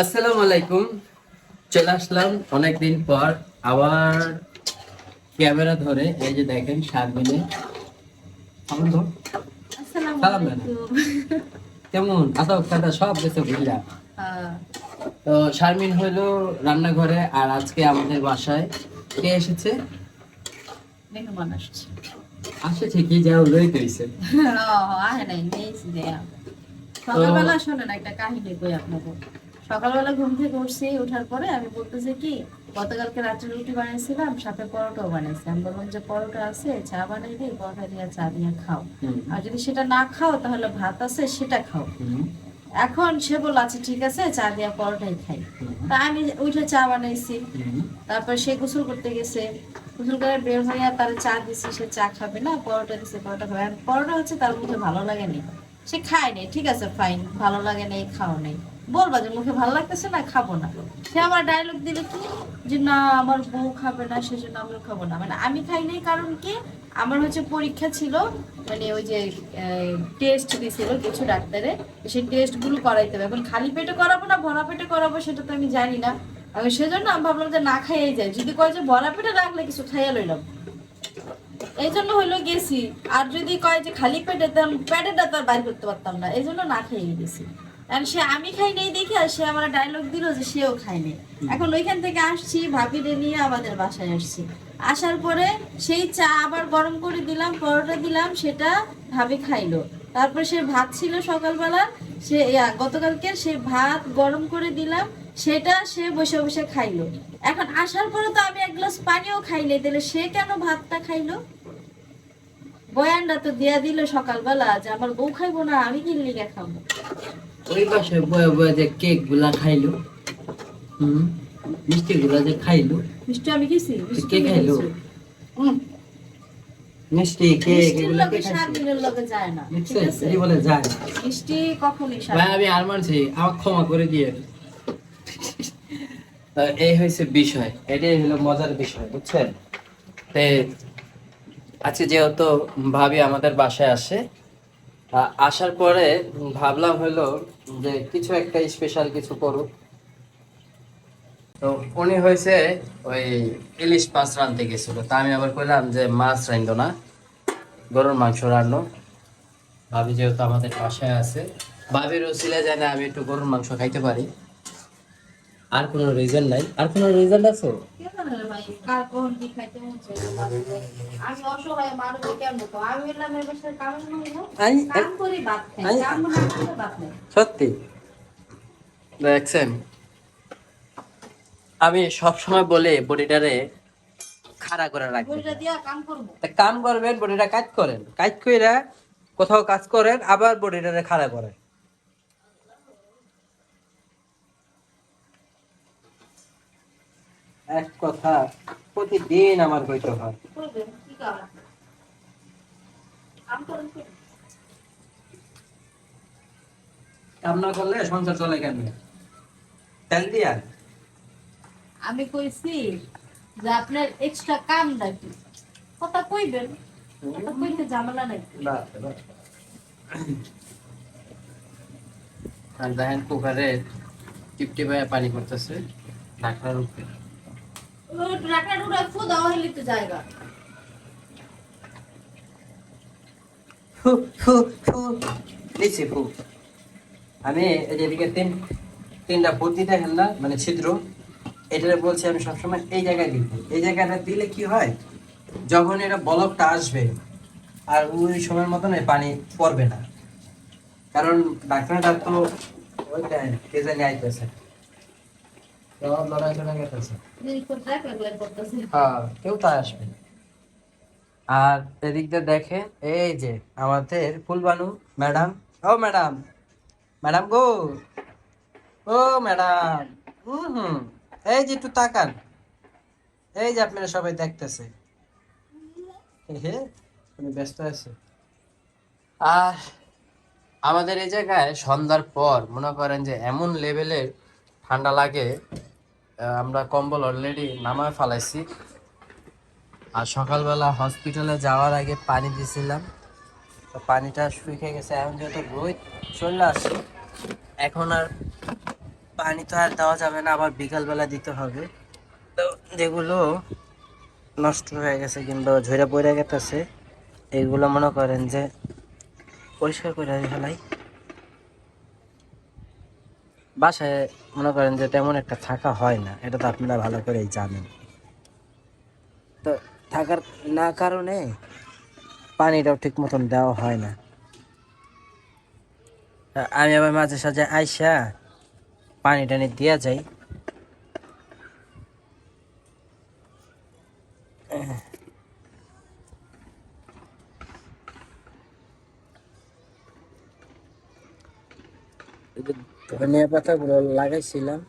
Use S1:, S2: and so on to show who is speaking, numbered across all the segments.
S1: আসসালামু আলাইকুম। চলে আসলাম অনেকদিন পর আবার ক্যামেরা ধরে এই যে দেখেন শারমিনে কেমন সালাম কেমন? আদব কাদা সব কিছু বুঝলা? তো শারমিন হইল রান্নাঘরে আর আজকে আমাদের বাসায় কে এসেছে?
S2: মেহমান আসছে।
S1: আসে ঠিকই যাও লই
S2: আহে নাই, দেয়া। সকালবেলা শোনেন একটা কাহিনী কই আপনাকে সকালবেলা ঘুম থেকে উঠছি ওঠার পরে আমি বলতেছি কি গতকালকে রাত্রে রুটি বানিয়েছিলাম সাথে পরোটাও বানিয়েছি। আমি বললাম যে পরোটা আছে চা বানাই দিই পরোটা দিয়ে চা দিয়ে খাও। আর যদি সেটা না খাও তাহলে ভাত আছে সেটা খাও। এখন সে বলল আচ্ছা ঠিক আছে চা দিয়ে পরোটাই খাই। তা আমি উঠে চা বানাইছি। তারপর সে গোসল করতে গেছে। গোসল করে বের হয়ে তার চা দিছি সে চা খাবে না পরোটা দিছে পরোটা খাবে আর পরোটা হচ্ছে তার মুখে ভালো লাগেনি সে খায় নাই ঠিক আছে ফাইন ভালো লাগে নাই খাও নাই। বলবা যে মুখে ভালো লাগতেছে না, খাব না। সে আমার ডায়লগ দিলে কি যে, না, আমার বউ খাবে না, সেজন্য আমিও খাব না। মানে আমি খাই নাই কারণ কি? আমার হচ্ছে পরীক্ষা ছিল মানে ওই যে টেস্ট দিছিল কিছু ডাক্তারে সেই টেস্টগুলো করাইতে হবে। এখন খালি পেটে করাবো না, ভরা পেটে করাবো সেটা তো আমি জানি না। আমি সেজন্য আমি ভাবলাম যে, না, খাইয়াই যায় যদি কয় যে, ভরা পেটে রাখলে কিছু খাইয়া লইলাম। এই জন্য হইল গেছি। আর যদি কয় যে, খালি পেটে পেটেটা তো আর বাইর করতে পারতাম না। এই জন্য না খেয়ে গেছি। আর সে আমি খাই নাই দেখে আর সে আমার ডায়লগ দিল যে সেও খায় নাই। এখন ওইখান থেকে আসছি, ভাবিরে নিয়ে আমাদের বাসায় আসছি। আসার পরে সেই চা আবার গরম করে দিলাম, পরোটা দিলাম, সেটা ভাবি খাইলো। তারপর সে ভাত ছিল সকালবেলা, সে গতকালকে সে ভাত গরম করে দিলাম, সেটা সে বসে বসে খাইলো। এখন আসার পরে তো আমি এক গ্লাস পানিও খাইলে তাহলে সে কেন ভাতটা খাইলো? বয়ানটা তো দিয়া দিল সকালবেলা যে আমার বউ খাইবো না আমি কি লিগা খাব
S1: ওই বাসায় বয়ে বয়ে যে কেকগুলা খাইলো হুম মিষ্টি গুলা যে খাইলো
S2: মিষ্টি আমি মিষ্টি
S1: কে খাইলো?
S2: হুম,
S1: মিষ্টি কেক এগুলো কে খাইছে?
S2: সারাদিনের লগে যায় না ঠিক? আছে
S1: এই বলে যায় না।
S2: মিষ্টি কখনই
S1: ভাই আমি আর মানছি আমাকে ক্ষমা করে দিয়ে এই হয়েছে বিষয় এটাই হলো মজার বিষয় বুঝছেন তে আজকে যেহেতু ভাবি আমাদের বাসায় আসে আসার পরে ভাবলাম হলো যে কিছু একটা স্পেশাল কিছু করুক। তো উনি হয়েছে ওই ইলিশ মাছ রাঁধতে গেছিল। তা আমি আবার কইলাম যে মাছ রাঁধো না, গরুর মাংস রান্নো ভাবি যেহেতু আমাদের বাসায় আছে ভাবির ওসিলে জানে আমি একটু গরুর মাংস খাইতে পারি। আর কোনো রিজন নাই। আর কোনো রিজন আছে? সত্যি। দেখছেন? আমি সব সময় বলে বডিটারে খাড়া করে রাখবেন।
S2: বইটা দিয়া কাম করব।
S1: তা কাম করবেন বডিটা কাজ করেন। কাজ কইরা কোথাও কাজ করেন আবার বডিটারে খাড়া করেন। এক কথা প্রতিদিন আমার কইতে হয়।
S2: কাম
S1: না করলে সংসার চলে কেন তেল দিয়া?
S2: আমি কইছি যে আপনার এক্সট্রা কাম নাকি কথা কইবেন কথা কইতে ঝামেলা নাই
S1: আর দেখেন কুকারে টিপটি ভাইয়া পানি করতেছে ঢাকনার উপরে
S2: ওই
S1: আমি এদিকে তিন, তিনটা বুদ্ধি দেখেন না মানে ছিদ্র এটা বলছি আমি সবসময় এই জায়গায় দিব এই জায়গাটা দিলে কি হয়? যখন এটা বলকটা আসবে, আর ওই সময়ের মতন পানি পড়বে না। কারণ ডাকনাটা তো ওইটা কে জানি আইতেছে। হ্যাঁ আর এদিক দিয়ে দেখে, এই যে আমাদের ফুলবানু, ম্যাডাম। ও, ম্যাডাম। ম্যাডাম গো। ও, ম্যাডাম। হুম এই যে একটু তাকান। এই যে আপনারা সবাই দেখতেছে। ব্যস্ত আছে? আর আমাদের এই জায়গায় সন্ধ্যার পর, মনে করেন যে এমন লেভেলের ঠান্ডা লাগে আমরা কম্বল অলরেডি নামায় ফালাইছি। আর সকালবেলা হসপিটালে যাওয়ার আগে পানি দিছিলাম। তো পানিটা শুকিয়ে গেছে, এখন যেহেতু রোদ চলে আসে এখন আর পানি তো আর দেওয়া যাবে না, আবার বিকালবেলা দিতে হবে। তো যেগুলো নষ্ট হয়ে গেছে কিংবা ঝরে পড়ে গেছে এইগুলো মনে করেন যে পরিষ্কার করে ফেলাই। বাসায় মনে করেন যে তেমন একটা থাকা হয় না, এটা তো আপনারা ভালো করেই জানেন। তো থাকার না কারণে পানিটাও ঠিক মতন দেওয়া হয় না। আমি আবার মাঝে সাঝে আইসা পানি টানি দিয়া যাই এই যে ধনিয়া পাতাগুলো লাগাইছিলাম।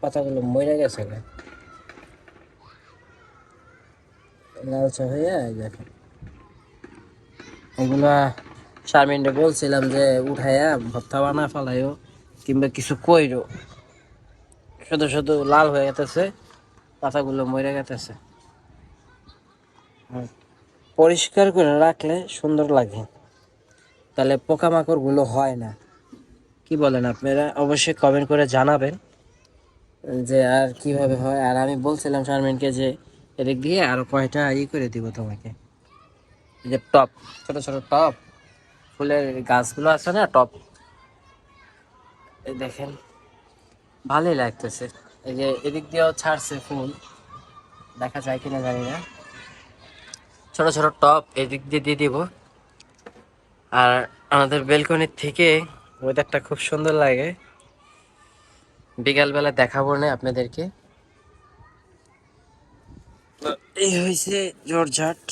S1: পাতাগুলো মরে গেছে লালচা হয়ে দেখেন। এগুলা শারমিনরে বলছিলাম যে উঠাইয়া ভর্তা বানা ফেলাইও কিংবা কিছু কইরো। শুধু শুধু লাল হয়ে গেতেছে, পাতাগুলো মরে গেতেছে। পরিষ্কার করে রাখলে সুন্দর লাগে। তাহলে পোকামাকড়গুলো হয় না। কি বলেন আপনারা? অবশ্যই কমেন্ট করে জানাবেন যে আর কীভাবে হয়। আর আমি বলছিলাম শারমিনকে যে এদিক দিয়ে আরও কয়টা ই করে দিব তোমাকে। যে টপ, ছোট ছোট টপ, ফুলের গাছগুলো আছে না টপ। এই দেখেন, ভালোই লাগতেছে। এই যে এদিক দিয়েও ছাড়ছে ফুল, দেখা যায় কিনা জানি না। ছোট ছোট টপ এদিক দিয়ে দিয়ে দিব। আর আমাদের বেলকনির থেকে ওয়েদারটা খুব সুন্দর লাগে। বিকালবেলা দেখাবো না আপনাদেরকে। এই হয়েছে জোরঝাট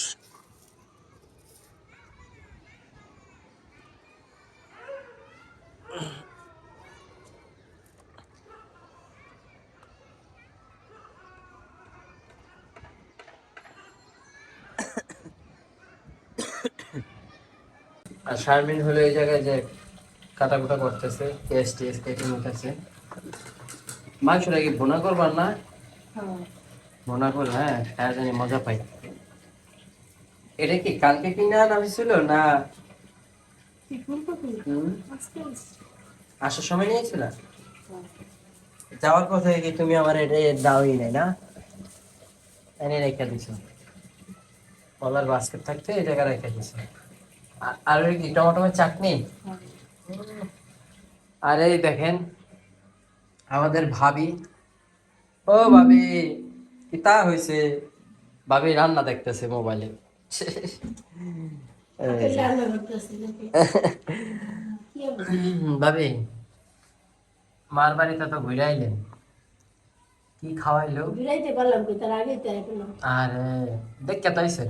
S1: আর শারমিন হলো এই জায়গায় যে কাটা কুটা করতেছে পেস্ট টেস্ট কেটে নিতেছে। মাংসটা কি ভুনা করবার না? ভুনা করে হ্যাঁ খাওয়া জানি মজা পাই। এটা কি কালকে কিনে আনা হয়েছিল না? আসার সময় নিয়েছিল? যাওয়ার পথে কি তুমি আমার এটা দাওই নাই না? এনে রেখে দিছো। কলার বাস্কেট থাকতে এই জায়গায় রেখে দিছো। আর ওই কি চাটনি? আর এই দেখেন আমাদের ভাবি ও ভাবি কি তা হয়েছে ভাবি রান্না দেখতেছে মোবাইলে। ভাবি মার বাড়িতে তো ঘুরে আইলেন। কি খাওয়াইলো?
S3: ঘুরাইতে পারলাম কি তার আগে
S1: আরে দেখতে তো আইসেন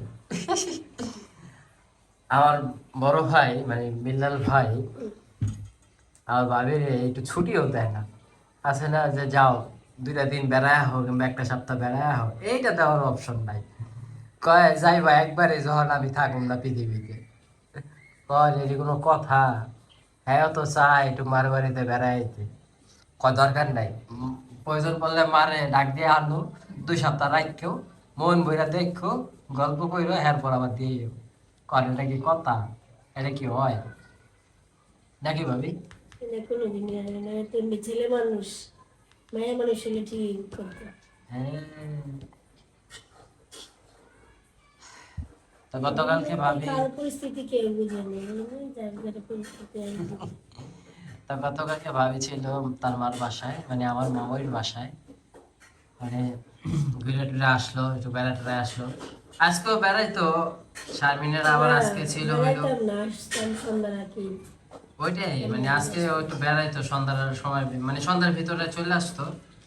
S1: আমার বড় ভাই মানে বিল্লাল ভাই, আমার ভাবির একটু ছুটিও দেয় না। আছে না যে যাও, দুইটা দিন বেড়ায় হোক কিংবা একটা সপ্তাহ বেড়ায় হোক, এইটা দেওয়ার অপশন নাই। কয় যাইবা একবারে যখন আমি থাকুম না পৃথিবীতে। কয় এটি কোনো কথা হ্যাঁ তো চাই একটু মার বাড়িতে বেড়াইতে। কয়, দরকার নাই। প্রয়োজন পড়লে মারে ডাক দিয়ে আনো, দুই সপ্তাহ রাখেও মন বইরা দেখো, গল্প কইরো, এরপর আবার দিয়ে এটা কি কথা? এটা কি হয়? নাকি ভাবি?
S3: এটা কোনো দিন তুমি ছেলে মানুষ মেয়ে মানুষ হলে ঠিক করতো।
S1: হ্যাঁ। তো গতকালকে ভাবি
S3: পরিস্থিতি কেউ।
S1: তো গতকালকে ভাবিছিল তার মার বাসায় মানে আমার মামার বাসায়। মানে ঘুরে টুরে আসলো একটু বেড়া আসলো। আজকেও বেড়াইতো শারমিনের আবার আজকে ছিল হইল। ওইটাই মানে আজকে একটু বেড়াইতো সন্ধ্যার সময় মানে সন্ধ্যার ভিতরে চলে আসতো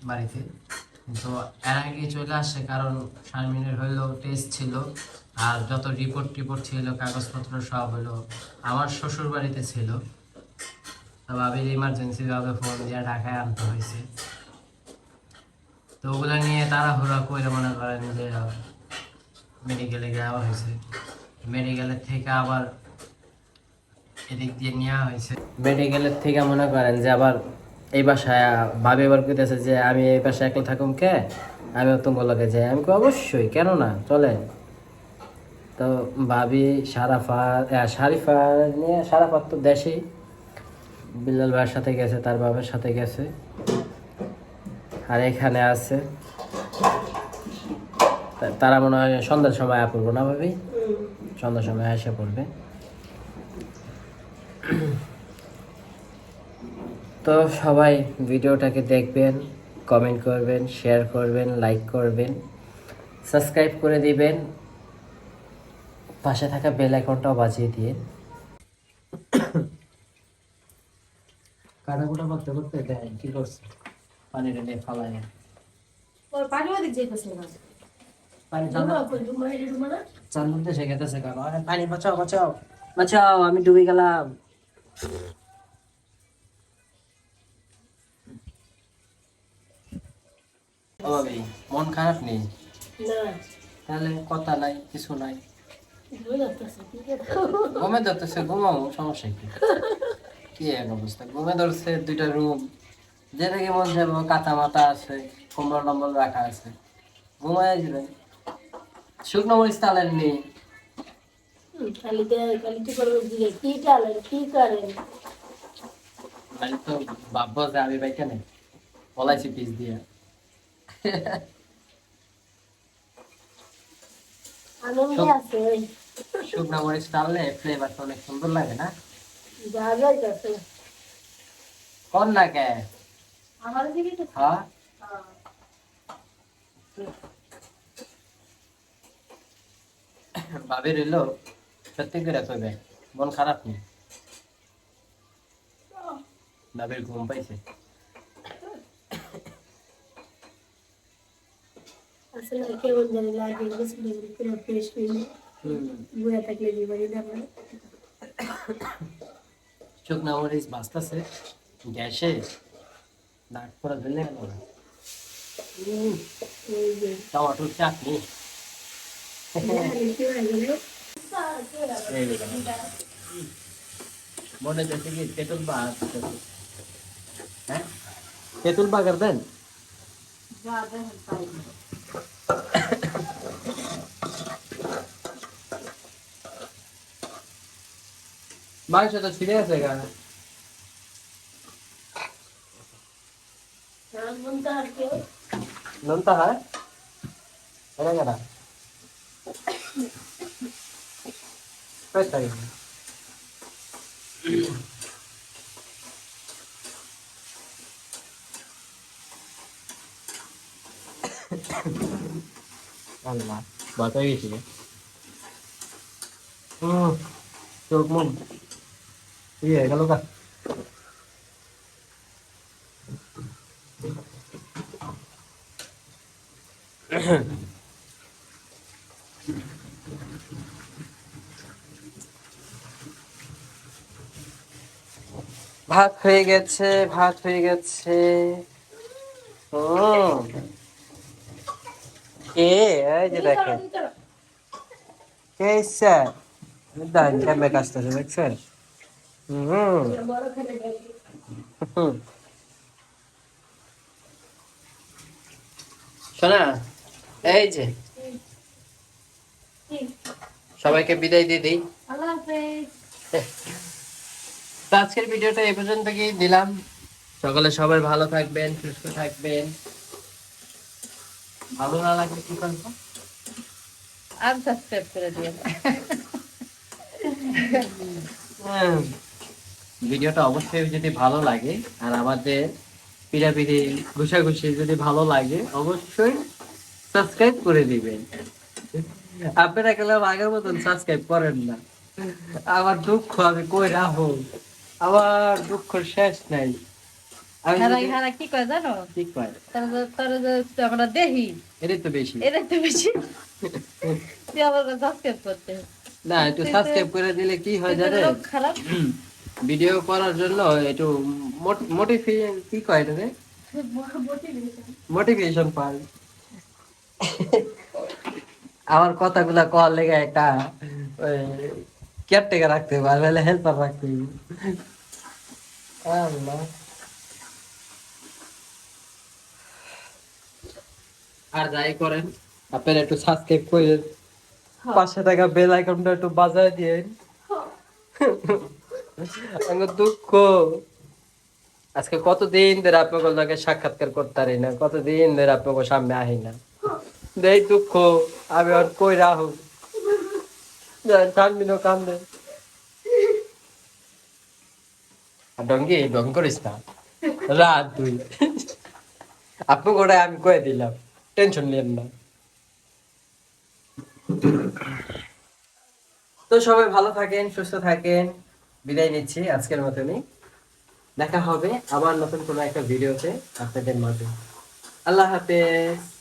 S1: বাড়িতে। কিন্তু এর আগে চলে আসে কারণ শারমিনের হইল টেস্ট ছিল আর যত রিপোর্ট টিপোর্ট ছিল কাগজপত্র সব হলো আমার শ্বশুর বাড়িতে ছিল। তো ভাবির ইমার্জেন্সি ভাবে ফোন দিয়ে ঢাকায় আনতে হয়েছে তো ওগুলো নিয়ে তাড়াহুড়া করে মনে করেন যে মেডিকেলে যাওয়া হয়েছে। মেডিকেলের থেকে আবার এদিক দিয়ে নেওয়া হয়েছে। মেডিকেলের থেকে মনে করেন যে আবার এই বাসায় ভাবি এবার কইতেছে যে, আমি এই বাসায় একলা থাকুম কে? আমি তোমার লগে যাই। আমি অবশ্যই, কেন না? চলে। তো ভাবি সারাফা শারিফা নিয়ে সারাফার তো দেশেই। বিল্লাল ভাইয়ের সাথে গেছে, তার বাবার সাথে গেছে। আর এখানে আছে তারা মনে হয় সন্ধ্যার সময় আয়া পড়ব না, ভাবি। সন্ধ্যার সময় এসে পড়বে। তো সবাই ভিডিওটাকে দেখবেন কমেন্ট করবেন শেয়ার করবেন লাইক করবেন সাবস্ক্রাইব করে দিবেন। পাশে থাকা বেল আইকনটাও বাজিয়ে দিয়ে। কাটাকুটা করতে করতে দেয় কি করছে? পানি টেনে ফালায়।
S3: ওর পানি
S1: পানি
S3: ডুবা কই ডুবা এটা ডুবা না
S1: চার মধ্যে সে গেতেছে পানি বাঁচাও বাঁচাও বাঁচাও আমি ডুবে গেলাম। মন খারাপ নেই? তাহলে কথা নাই কিছু নাই। ঘুমে ধরতেছে ঘুমাও সমস্যা কি? কি এক অবস্থা? ঘুমে ধরছে দুইটা রুম যেদিকে মন যাব কাঁথা মাথা আছে কম্বল টম্বল রাখা আছে। ঘুমায় যাবেন শুকনো মরিচ তালেন
S3: করবে কি কি করেন?
S1: আমি তো ভাববো যে আমি বাইকে নেই। বলাইছি পিস দিয়ে। শুকনো মরিচ টানলে ফ্লেভারটা অনেক সুন্দর লাগে না? কোন না কে
S3: আমার দিকে তো
S1: হ্যাঁ। ভাবি রইল সত্যি করে কইবে মন খারাপ নেই। ভাবির ঘুম পাইছে।
S3: আসলে কেমন জানি লাগে গোসল করে ফ্রেশ
S1: হুম।
S3: বুয়া থাকলে জীবনে যাবে।
S1: শুকনো মরিচ বাঁচতেছে গ্যাসে নাক পুরো ধরলে না
S3: যে।
S1: টমাটোর চাটনি।
S3: কি হয়ে গেল
S1: এই দেখেন। মনে হচ্ছে কি তেঁতুল বাগ হ্যাঁ তেঁতুল বাগার দেন
S2: যা দেখেন তাই
S1: মাংস তো ছিঁড়ে আছে গা
S3: মনটা আর কেউ
S1: নন্তা হয় এরা কেনা তাই আল্লাহ বাতাই গেছিল হুম চোখ মুখ ইয়ে গেল কা ভাত হয়ে গেছে ভাত হয়ে গেছে। হুম। কে? এই যে দেখেন। কে স্যার দাঁড়ান ক্যামে কাজতেছে দেখছেন? হুম। শোনা এই যে। সবাইকে বিদায় দিয়ে দিই।
S2: আল্লাহ হাফেজ।
S1: তো আজকের ভিডিওটা এই পর্যন্ত কি দিলাম। সকালে সবাই ভালো থাকবেন সুস্থ থাকবেন। ভালো না লাগলে কি করব?
S2: আর সাবস্ক্রাইব করে দিও।
S1: হুম। ভিডিওটা অবশ্যই যদি ভালো লাগে আর আমাদের পিড়াপিড়ি ঘুষাঘুষি যদি ভালো লাগে অবশ্যই সাবস্ক্রাইব করে দিবেন। আপনারা গেলে আগের মতন সাবস্ক্রাইব করেন না? আমার দুঃখ আমি কই রাখো আমার দুঃখ শেষ নাই। যদি-
S2: হারা কি কয় জানো?
S1: কয়?
S2: আমরা
S1: এটাই তো বেশি।
S2: এটা তো বেশি। তুই আবার সাবস্ক্রাইব করতে।
S1: না একটু সাবস্ক্রাইব করে দিলে কি হয়
S2: কিন্তু খারাপ।
S1: ভিডিও করার জন্য একটু মোটিভেশন কি কয় এটাকে? মোটিভেশন পাই। আমার কথাগুলা কল লেগে একটা কেয়ারটেকার রাখতে হবে আর হেল্পার রাখতে হবে। আল্লাহ আর যাই করেন আপনারা একটু সাবস্ক্রাইব করেন। পাঁচশো টাকা বেল আইকনটা একটু বাজায় দিয়ে আমার দুঃখ। আজকে কতদিন ধরে আপনাকে লগে সাক্ষাৎকার করতে পারি না কতদিন ধরে আপনাকে সামনে আহি না। দেই দুঃখ আমি আর কই রাহু ঠান্ডিনো কান্দে আর ডঙ্গি ডং করিস না রাত আমি কয়ে দিলাম, টেনশন না। তো সবাই ভালো থাকেন, সুস্থ থাকেন। বিদায় নিচ্ছি আজকের মতনই। দেখা হবে আবার নতুন কোনো একটা ভিডিওতে আপনাদের মাঝে। আল্লাহ হাফেজ।